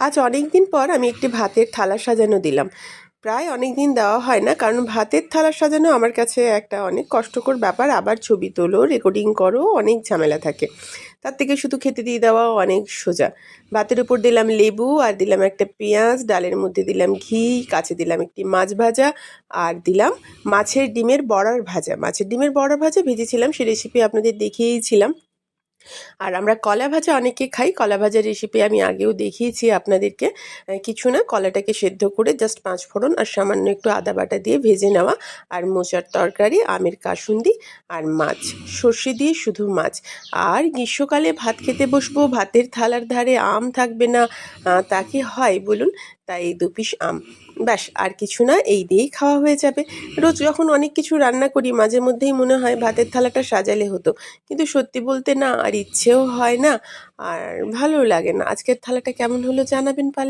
আজ অনেক দিন পর আমি একটি ভাতের থালা সাজানো দিলাম। প্রায় অনেক দিন দেওয়া হয় না, কারণ ভাতের থালা সাজানো আমার কাছে একটা অনেক কষ্টকর ব্যাপার। আবার ছবি তোলো রেকর্ডিং করো, অনেক ঝামেলা থাকে। তার থেকে শুধু খেতে দিয়ে দেওয়াও অনেক সোজা। ভাতের উপর দিলাম লেবু, আর দিলাম একটা পেঁয়াজ, ডালের মধ্যে দিলাম ঘি, কাছে দিলাম একটি মাছ ভাজা, আর দিলাম মাছের ডিমের বড়ার ভাজা। মাছের ডিমের বড়ার ভাজা ভেজেছিলাম, সে রেসিপি আপনাদের দেখিয়েইছিলাম আর আমরা কলা ভাজা অনেকে খাই। কলা ভাজা রেসিপি আমি আগেও দেখিয়েছি আপনাদেরকে। কিছু না, কলাটাকে সেদ্ধ করে জাস্ট পাঁচ ফোড়ন আর সামান্য একটু আদা বাটা দিয়ে ভেজে নেওয়া। আর মোচার তরকারি, আমের কাসুন্দি আর মাছ। সর্ষে দিয়ে শুধু মাছ। আর গ্রীষ্মকালে ভাত খেতে বসবো, ভাতের থালার ধারে আম থাকবে না। তা কি হয় বলুন? তাই দু পিস আম। ব্যাস, আর কিছু না, এই দিয়েই খাওয়া হয়ে যাবে। রোজ যখন অনেক কিছু রান্না করি, মাঝে মধ্যেই মনে হয় ভাতের থালাটা সাজালে হতো। কিন্তু সত্যি বলতে না আর ইচ্ছেও হয় না আর ভালো লাগে না। আজকের থালাটা কেমন হলো জানাবেন পারলে?